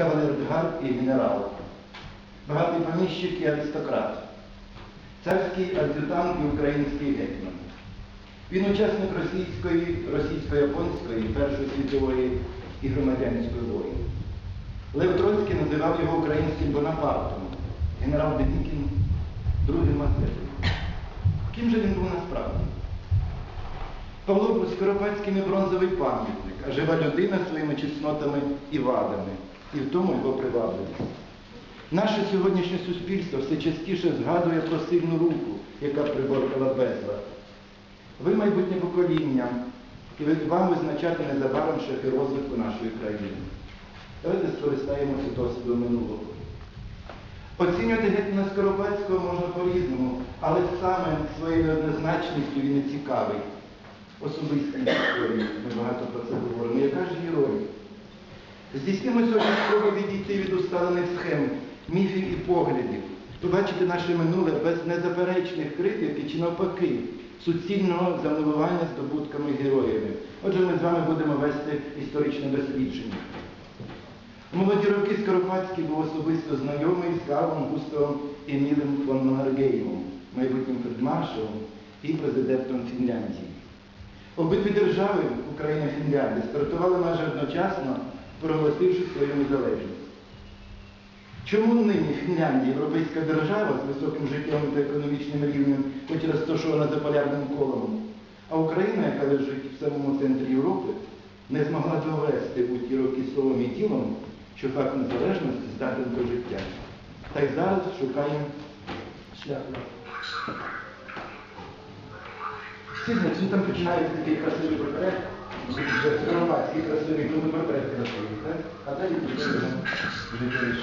кавалергард і генерал, багатий поміщик і аристократ, царський ад'ютант і український гетьман. Він учасник російської, російсько-японської, Першої світової і громадянської війни. Лев Троцький називав його українським Бонапартом, генерал Денікін другим Мазепою. Ким же він був насправді? Павло Скоропадський не бронзовий пам'ятник, а жива людина своїми чеснотами і вадами, і в тому його привабливість. Наше сьогоднішнє суспільство все частіше згадує про сильну руку, яка приборкала безлад. Ви майбутнє покоління, і вам визначати незабаром шляхи розвитку нашої країни. Давайте скористаємося досвідом минулого. Оцінювати гетьмана Скоропадського можна по-різному, але саме своєю неоднозначністю він не цікавий. Особистість історії, ми багато про це говоримо. Яка ж роль? Здійснимо сьогодні спробу відійти від усталених схем, міфів і поглядів, побачити наше минуле без незаперечних критики чи навпаки, суцільного замилування здобутками героями. Отже, ми з вами будемо вести історичне дослідження. У молоді роки Скоропадський був особисто знайомий з Карлом Густавом Емілем фон Маннергеймом, майбутнім фельдмаршалом і президентом Фінляндії. Обидві держави, Україна і Фінляндія, стартували майже одночасно, проголосивши свою незалежність. Чому нині Фінляндія, європейська держава з високим життєвим та економічним рівнем, хоч розташована за полярним колом, а Україна, яка лежить в самому центрі Європи, не змогла довести у ті роки словом і ділом, що факт незалежності здатен до життя. Та й зараз шукаємо шлях. Сильно, він там починається такий красивий портрет, вже громадський красивий, ну портрет красивий, так? А далі починаємо життєвий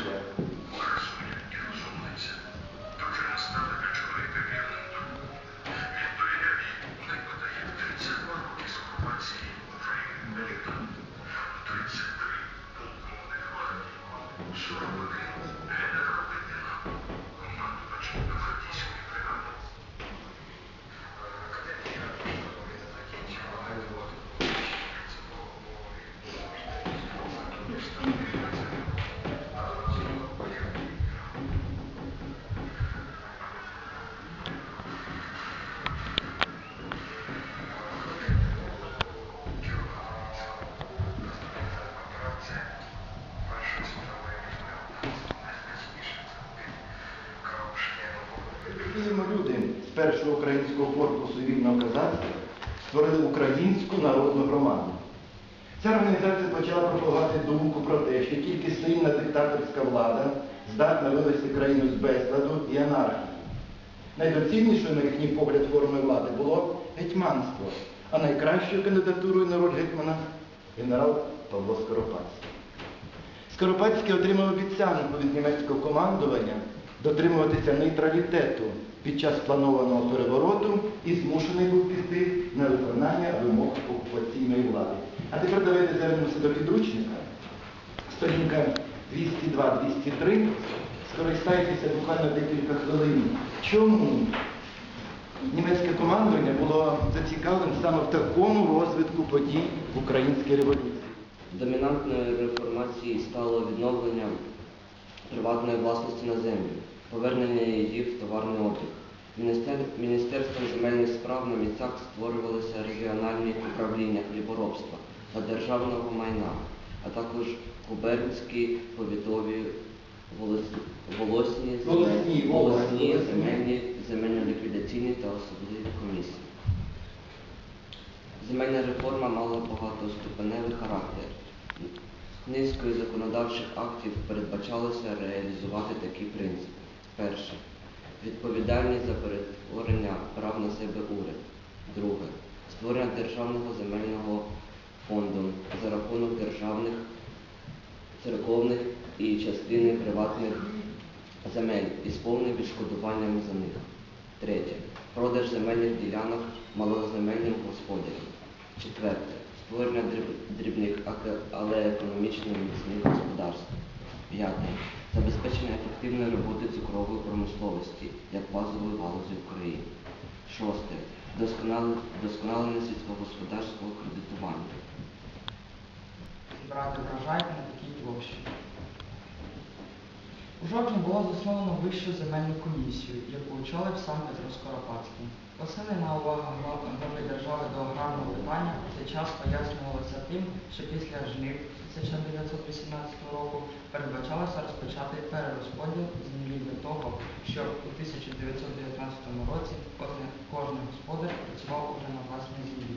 Першого українського корпусу вільного козацтва створили українську народну громаду. Ця організація почала пропагувати думку про те, що тільки сильна диктаторська влада здатна вивести країну з безладу і анархії. Найдоцільнішою, на їхній погляд, формою влади було гетьманство, а найкращою кандидатурою на роль гетьмана генерал Павло Скоропадський. Скоропадський отримав обіцянку від німецького командування дотримуватися нейтралітету під час планованого перевороту і змушений був піти на виконання вимог окупаційної влади. А тепер давайте звернемося до підручника. Сторінка 202-203. Скористайтеся буквально декілька хвилин. Чому німецьке командування було зацікавлене саме в такому розвитку подій в українській революції? Домінантною реформації стало відновлення приватної власності на землю, повернення її в товарний. Міністер... Міністерством земельних справ на місцях створювалися регіональні управління хліборобства та державного майна, а також губернські повітові волосні волосні. земельні, земельно-ліквідаційні та особливі комісії. Земельна реформа мала багатоступеневий характер. Низкою законодавчих актів передбачалося реалізувати такі принципи. Перше. Відповідальність за перетворення прав на себе уряд. Друге. Створення державного земельного фонду за рахунок державних, церковних і частини приватних земель із повним відшкодуванням за них. Третє. Продаж земельних ділянок малоземельним господарям. Четверте. Створення дрібних, але економічно міцних господарств. П'яте. Забезпечення ефективної роботи цукрової промисловості як базової галузі України. Шосте. Досконалення сільськогосподарського кредитування. зібрати врожай на такій площі. У жовтні було засновано Вищу земельну комісію, яку очолив сам Петро Скоропадський. Посилена увага глави держави до аграрного питання в цей час пояснювалася тим, що після жнив 1918 року передбачалося розпочати перерозподіл землі для того, щоб у 1919 році кожен господар працював уже на власній землі.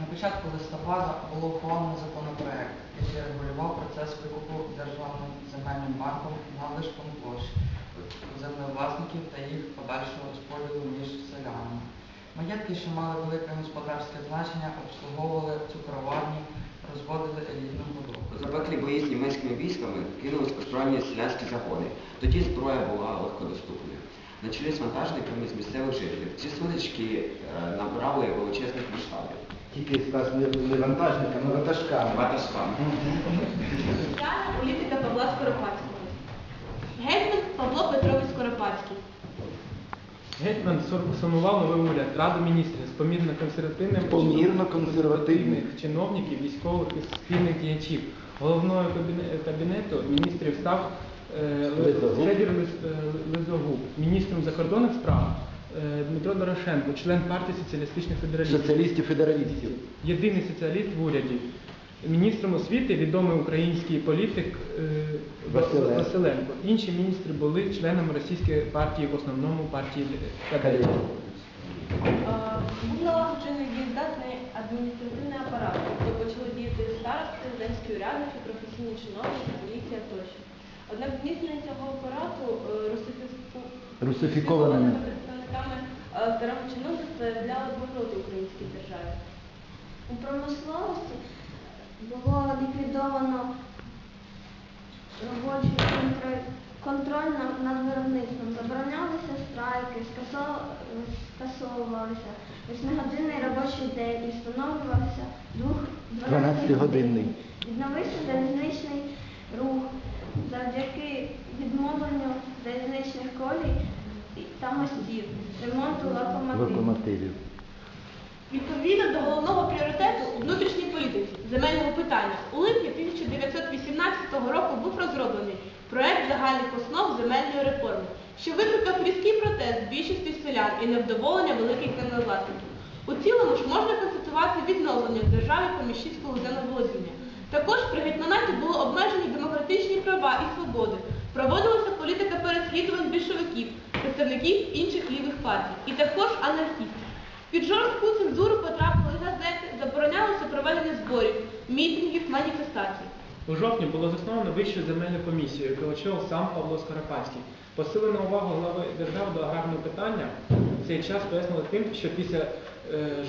На початку листопада було ухвалено законопроект, який регулював процес викупу державним земельним банком надлишком площ землевласників та їх подальшого розподілу між селянами. Маєтки, що мали велике господарське значення, обслуговували цукроварні, розводили елітну воду. Запеклі бої з німецькими військами кинулись озброєні селянські загони. Тоді зброя була легкодоступною. На чолі вантажниками з місцевих жителів ці сутички е, набрали величезних масштабів. Тільки скажу не, не вантажниками, а вантажками. Ватажками. Соціальна політика Павла Скоропадського. Гетьман Павло Петрович Скоропадський. Гетьман сформував новий уряд, Раду міністрів з помірно консервативним Помірно консервативних. чиновників, військових і суспільних діячів. Головною кабінету міністрів став е, Федір е, Лизогуб, міністром закордонних справ Дмитро Дорошенко, член партії соціалістичних федералістів. Соціалістів-федералістів. Єдиний соціаліст в уряді. Міністром освіти відомий український політик е, Василенко. Василенко. Інші міністри були членами російської партії, в основному партії кадетів. Був налагоджений дієздатний адміністративний апарат, де почали діяти старости, земські урядники, професійні чиновники, поліція тощо. Однак зміцнення цього апарату е, русифіку- Русифікованими. е, старого чиновництва являли вигоди українській державі. У промисловості було ліквідовано робочий контроль, над, виробництвом. Заборонялися страйки, скасовувалися 8-годинний робочий день і встановлювався двох- 12-годинний. Відновився залізничний рух мостів, ремонту локомотивів. Відповідно до головного пріоритету у внутрішній політиці земельного питання у липні 1918 року був розроблений проект загальних основ земельної реформи, що викликав різкий протест більшості селян і невдоволення великих землевласників. У цілому ж можна констатувати відновлення в державі поміщицького землеволодіння. Також при гетьманаті було обмежені демократичні права і свободи. Проводилася політика переслідувань більшовиків, представників інших лівих партій і також анархістів. Під жорстку цензуру потрапили газети, заборонялося проведення зборів, мітингів, маніфестацій. У жовтні було засновано Вищу земельну комісію, яку очолив сам Павло Скоропадський. Посилена увагу глави держави до аграрного питання в цей час пояснили тим, що після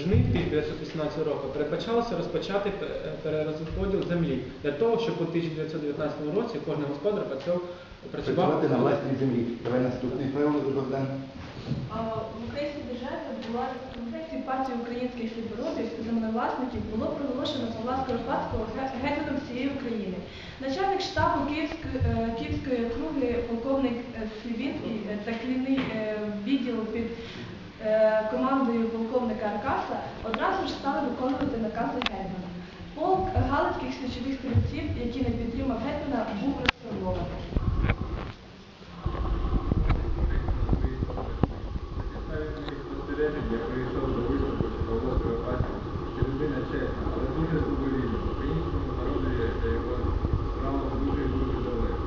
жнив 1918 року передбачалося розпочати е, перерозподіл землі для того, щоб у 1919 році кожен господар працював працював Працювати на власній землі. Давай наступний Павло Богдан. В українській державі була конференції партії українських сільгородів землевласників було проголошено Павла Скоропадського ге- гетьманом всієї України. Начальник штабу Київської, е, Київської округи, полковник е, Слівінський е, та клінний е, відділ під е, командою полковника Аркаса одразу ж стали виконувати накази гетьмана. Полк галицьких січових стрільців, який не підтримав гетьмана, був розформований. спостережень я прийшов до висновку, що Павло Скоропадський, що людина чесна, але дуже добровільна. Українському народові та його справам дуже і дуже далеко.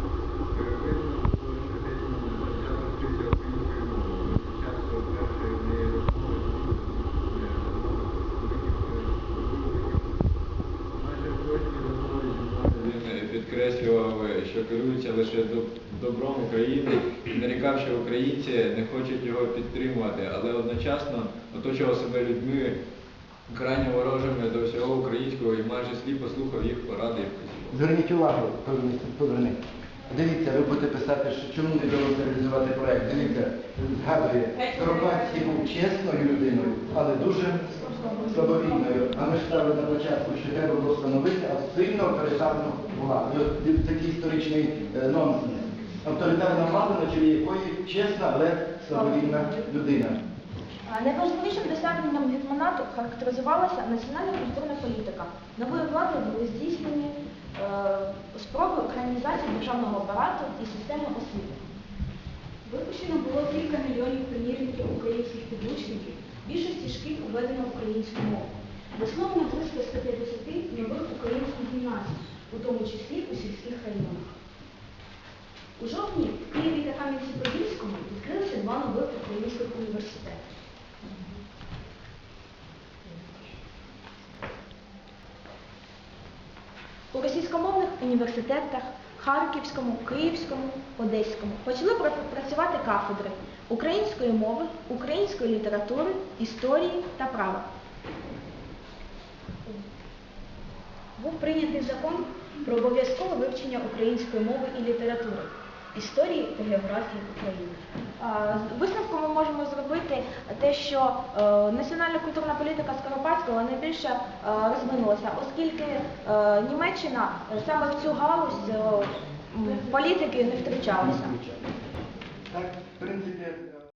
Перевично до того, що гетьман почав вчитися українською мовою. Під час першої в неї розмови з ним, е, майже в кожній розмові зі мною він підкреслював, що керується лише добром України і нарікав, що українці не хочуть його підтримувати, але одночасно оточував себе людьми крайньо ворожими до всього українського і майже сліпо слухав їх поради і. Зверніть увагу, поверніть. Дивіться, ви будете писати, що чому не вдалося реалізувати проект. Дивіться, згадує, Скоропадський був чесною людиною, але дуже слабовільною. А ми ж ставили на початку, що треба було владу. І от Такий історичний е, нонсенс. Авторитарна влада, на чолі якої чесна, але слабовільна людина. Найважливішим досягненням гетьманату характеризувалася національна культурна політика. Новою владою були здійснені е, спроби модернізацію державного апарату і системи освіти. Випущено було кілька мільйонів примірників українських підручників, більшості шкіл введено українську мову. Засновано близько 150 нових українських гімназій, у тому числі у сільських районах. У жовтні в Києві та Кам'янці-Подільському відкрилися два нових українських університети. У російськомовних університетах Харківському, Київському, Одеському почали працювати кафедри української мови, української літератури, історії та права. Був прийнятий закон про обов'язкове вивчення української мови і літератури, історії та географії України. Висновком ми можемо зробити те, що е, національна культурна політика Скоропадського найбільше е, розвинулася, оскільки е, Німеччина саме в цю галузь політики не втручалася.